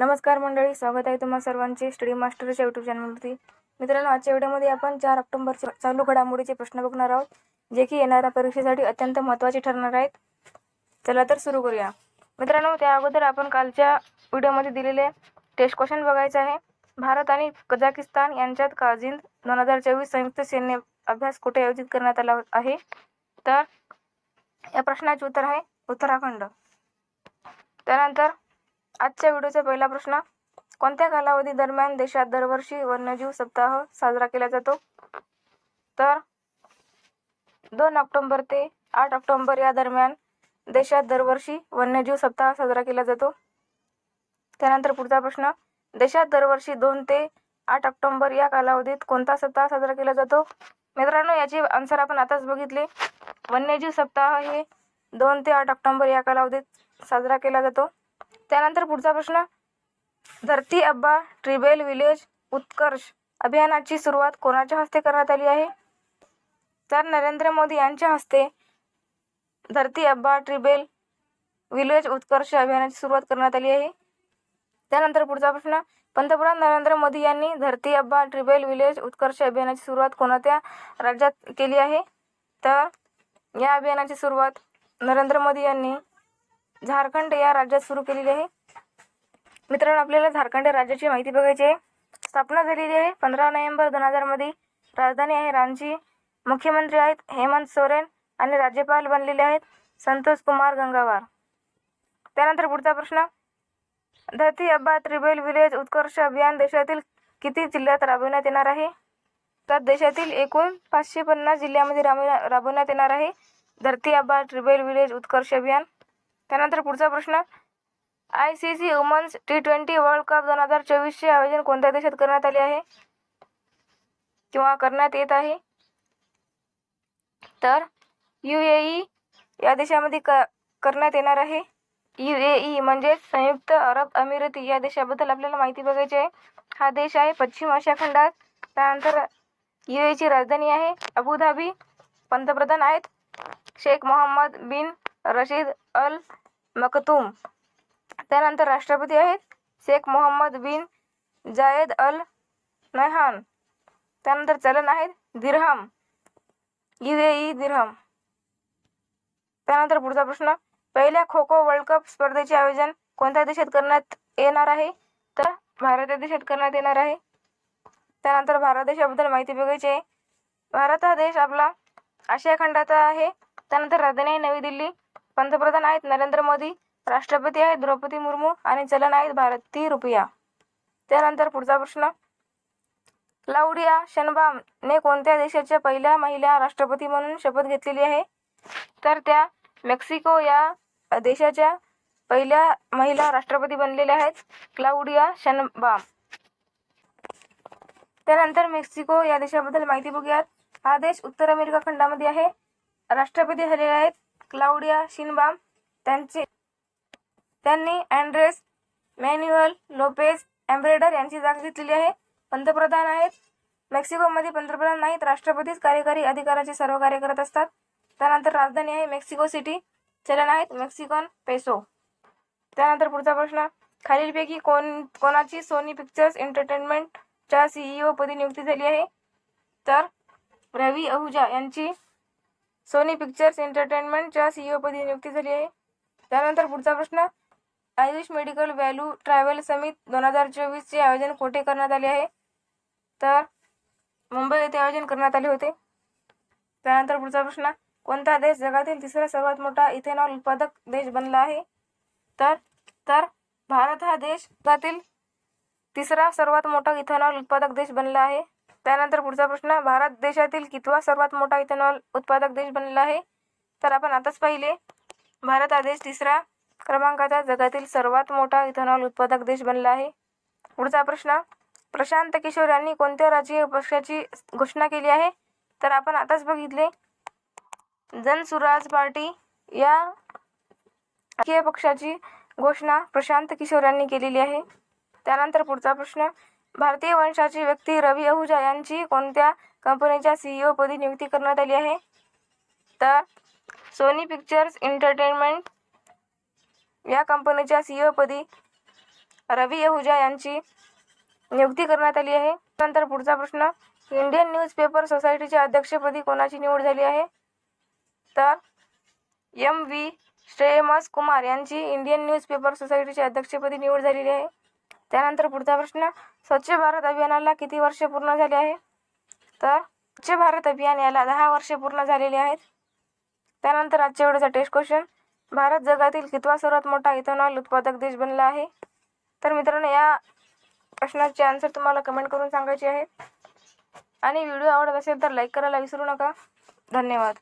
नमस्कार मंडळी स्वागत आहे तुम्हा सर्वांचे स्टडी मास्टरच्या यूट्यूब चॅनलवरती मित्रांनो आजच्या व्हिडिओमध्ये आपण चार ऑक्टोबरचे चालू घडामोडीचे प्रश्न बघणार आहोत जे की येणाऱ्या परीक्षेसाठी अत्यंत महत्त्वाचे ठरणार आहेत. चला तर सुरू करूया. मित्रांनो त्या अगोदर आपण कालच्या व्हिडिओमध्ये दिलेले टेस्ट क्वेश्चन बघायचं आहे. भारत आणि कझाकिस्तान यांच्यात काजिंद दोन हजार चोवीस संयुक्त सैन्य अभ्यास कुठे आयोजित करण्यात आला आहे? तर या प्रश्नाचे उत्तर आहे उत्तराखंड. त्यानंतर आजच्या व्हिडिओचा पहिला प्रश्न कोणत्या कालावधी दरम्यान देशात दरवर्षी वन्यजीव सप्ताह साजरा केला जातो? तर दोन ऑक्टोंबर ते आठ ऑक्टोंबर या दरम्यान देशात दरवर्षी वन्यजीव सप्ताह साजरा केला जातो. त्यानंतर पुढचा प्रश्न देशात दरवर्षी दोन ते आठ ऑक्टोंबर या कालावधीत कोणता सप्ताह साजरा केला जातो? मित्रांनो याचे आन्सर आपण आताच बघितले. वन्यजीव सप्ताह हे दोन ते आठ ऑक्टोंबर या कालावधीत साजरा केला जातो. त्यानंतर पुढचा प्रश्न. धरती अब्बा ट्रिबेल विलेज उत्कर्ष अभियानाची सुरुवात कोणाच्या हस्ते करण्यात आली आहे? तर नरेंद्र मोदी यांच्या हस्ते धरती अब्बा ट्रिबेल विलेज उत्कर्ष अभियानाची सुरुवात करण्यात आली आहे. त्यानंतर पुढचा प्रश्न. पंतप्रधान नरेंद्र मोदी यांनी धरती अब्बा ट्रिबेल विलेज उत्कर्ष अभियानाची सुरुवात कोणत्या राज्यात केली आहे? तर या अभियानाची सुरुवात नरेंद्र मोदी यांनी झारखंड या राज्यात सुरू केलेली आहे. मित्रांनो आपल्याला झारखंड या राज्याची माहिती बघायची आहे. स्थापना झालेली आहे पंधरा नोव्हेंबर दोन हजारमध्ये राजधानी आहे रांची. मुख्यमंत्री आहेत हेमंत सोरेन आणि राज्यपाल बनलेले आहेत संतोष कुमार गंगावार. त्यानंतर पुढचा प्रश्न. धरती अब्बा त्रिबेल विलेज उत्कर्ष अभियान देशातील किती जिल्ह्यात राबविण्यात येणार आहे? तर देशातील एकूण पाचशे पन्नास जिल्ह्यामध्ये राबवण्या राबवण्यात येणार आहे. धरती अब्बा ट्रिबेल विलेज उत्कर्ष अभियान. त्यानंतर पुढचा प्रश्न. I C C women's T twenty world cup दोन हजार चोवीसचे आयोजन कोणत्या देशात करण्यात आले आहे? किंवा करण्यात येत आहे? तर यू ए ई या देशामध्ये क करण्यात येणार आहे. यू ए ई म्हणजे संयुक्त अरब अमिराती या देशाबद्दल आपल्याला माहिती बघायची आहे. हा देश आहे पश्चिम आशिया खंडात. त्यानंतर यू एची राजधानी आहे. अबुधाबी. पंतप्रधान आहेत. शेख मोहम्मद बिन रशीद अल मकतूम त्यानंतर राष्ट्रपती आहेत शेख मोहम्मद बिन जायद अल नहान. त्यानंतर चलन आहेत दिरहम. यू ए ई दिरहम. त्यानंतर पुढचा प्रश्न पहिल्या खो खो वर्ल्ड कप स्पर्धेचे आयोजन कोणत्या देशात करण्यात येणार आहे? तर भारत या देशात करण्यात येणार आहे. त्यानंतर भारत देशाबद्दल माहिती बघायची आहे. भारत हा देश आपला आशिया खंडाचा आहे. त्यानंतर राजधानी आहे नवी दिल्ली. पंतप्रधान आहेत नरेंद्र मोदी राष्ट्रपती आहेत द्रौपदी मुर्मू आणि चलन आहेत भारतीय रुपया. त्यानंतर पुढचा प्रश्न. क्लाउडिया शनबाम ने कोणत्या देशाच्या पहिल्या महिला राष्ट्रपती म्हणून शपथ घेतलेली आहे? तर त्या मेक्सिको या देशाच्या पहिल्या महिला राष्ट्रपती बनलेल्या आहेत क्लाउडिया शनबाम. त्यानंतर मेक्सिको या देशाबद्दल माहिती बघूयात. हा देश उत्तर अमेरिका खंडामध्ये आहे. राष्ट्रपती झालेले आहेत क्लाउडिया शिनबाम त्यांचे त्यांनी अँड्रेस मॅन्युअल लोपेज एम्ब्रेडर यांची जागा घेतलेली आहे. पंतप्रधान आहेत. मेक्सिकोमध्ये पंतप्रधान नाहीत. राष्ट्रपतीच कार्यकारी अधिकाराचे सर्व कार्य करत असतात. त्यानंतर राजधानी आहे मेक्सिको सिटी. चलन आहेत मेक्सिकन पेसो. त्यानंतर पुढचा प्रश्न. खालीलपैकी कोण कोणाची सोनी पिक्चर्स एंटरटेनमेंटच्या सीईओ पदी नियुक्ती झाली आहे? तर रवी अहुजा यांची सोनी पिक्चर्स एंटरटेनमेंटच्या सीईओपदी नियुक्ती झाली आहे. त्यानंतर पुढचा प्रश्न Ayush medical value travel summit दोन हजार चोवीसचे आयोजन कोठे करण्यात आले आहे? तर मुंबई येथे आयोजन करण्यात आले होते. त्यानंतर पुढचा प्रश्न कोणता देश जगातील तिसरा सर्वात मोठा इथेनॉल उत्पादक देश बनला आहे? तर तर भारत हा देश जगातील तिसरा सर्वात मोठा इथेनॉल उत्पादक देश बनला आहे. त्यानंतर पुढचा प्रश्न भारत देशातील कितवा सर्वात मोठा इथेनॉल उत्पादक देश बनला आहे? तर आपण आताच पाहिले. भारत हा देश तिसरा क्रमांकाचा जगातील सर्वात मोठा इथेनॉल उत्पादक देश बनला आहे. पुढचा प्रश्न प्रशांत किशोर यांनी कोणत्या राजकीय पक्षाची घोषणा केली आहे? तर आपण आताच बघितले. जनसुराज पार्टी या राजकीय पक्षाची घोषणा प्रशांत किशोर यांनी केलेली आहे. त्यानंतर पुढचा प्रश्न भारतीय वंशाची व्यक्ती रवी अहुजा यांची कोणत्या कंपनीच्या सीईओ पदी नियुक्ती करण्यात आली आहे? तर सोनी पिक्चर्स एंटरटेनमेंट या कंपनीच्या सीईओ पदी रवी यहुजा यांची नियुक्ती करण्यात आली आहे. नंतर पुढचा प्रश्न इंडियन न्यूजपेपर सोसायटीच्या अध्यक्षपदी कोणाची निवड झाली आहे? तर एम व्ही श्रेयमस कुमार यांची इंडियन न्यूजपेपर सोसायटीच्या अध्यक्षपदी निवड झालेली आहे. त्यानंतर पुढचा प्रश्न स्वच्छ भारत अभियानाला किती वर्ष पूर्ण झाले आहे? तर स्वच्छ भारत अभियान याला दहा वर्षे पूर्ण झालेली आहेत. त्यानंतर आजच्या वेळेचा टेस्ट क्वेश्चन भारत जगातील कितवा सर्वात मोठा इथेनॉल उत्पादक देश बनला आहे? तर मित्रांनो या प्रश्नाचे आन्सर तुम्हाला कमेंट करून सांगायचे आहे आणि व्हिडिओ आवडत असेल तर लाईक करायला विसरू नका. धन्यवाद.